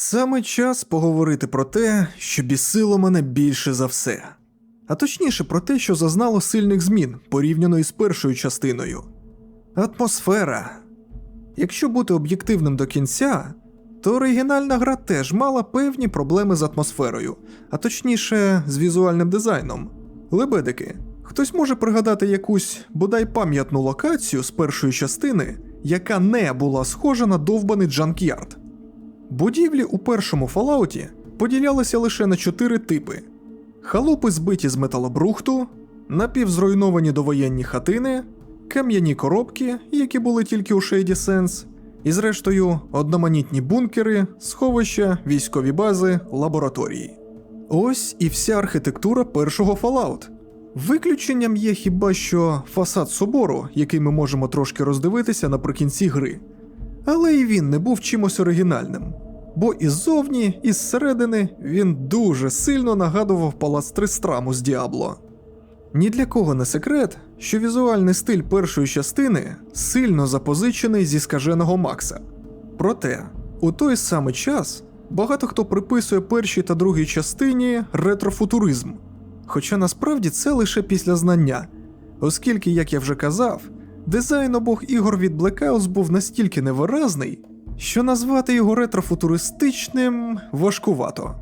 Саме час поговорити про те, що бісило мене більше за все. А точніше про те, що зазнало сильних змін порівняно із першою частиною. Атмосфера. Якщо бути об'єктивним до кінця, то оригінальна гра теж мала певні проблеми з атмосферою, а точніше з візуальним дизайном. Лебедики, хтось може пригадати якусь бодай пам'ятну локацію з першої частини, яка не була схожа на довбаний джанкярд. Будівлі у першому Фалауті поділялися лише на чотири типи: халупи збиті з металобрухту, напівзруйновані довоєнні хатини, кам'яні коробки, які були тільки у Shady Sense, і зрештою одноманітні бункери, сховища, військові бази, лабораторії. Ось і вся архітектура першого Fallout. Виключенням є хіба що фасад собору, який ми можемо трошки роздивитися наприкінці гри. Але і він не був чимось оригінальним, бо і ззовні, і зсередини він дуже сильно нагадував палац Тристраму з Діабло. Ні для кого не секрет, що візуальний стиль першої частини сильно запозичений зі скаженого Макса. Проте, у той самий час багато хто приписує першій та другій частині ретрофутуризм, хоча насправді це лише після знання, оскільки, як я вже казав, дизайн обох ігор від Blackouts був настільки невиразний, що назвати його ретрофутуристичним важкувато.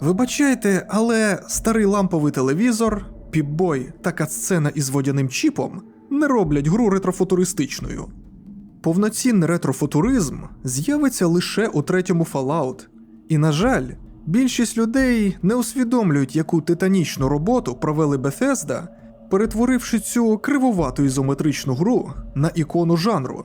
Вибачайте, але старий ламповий телевізор, піпбой та катсцена із водяним чіпом не роблять гру ретрофутуристичною. Повноцінний ретрофутуризм з'явиться лише у третьому Fallout, і, на жаль, більшість людей не усвідомлюють, яку титанічну роботу провели Bethesda, перетворивши цю кривувату ізометричну гру на ікону жанру.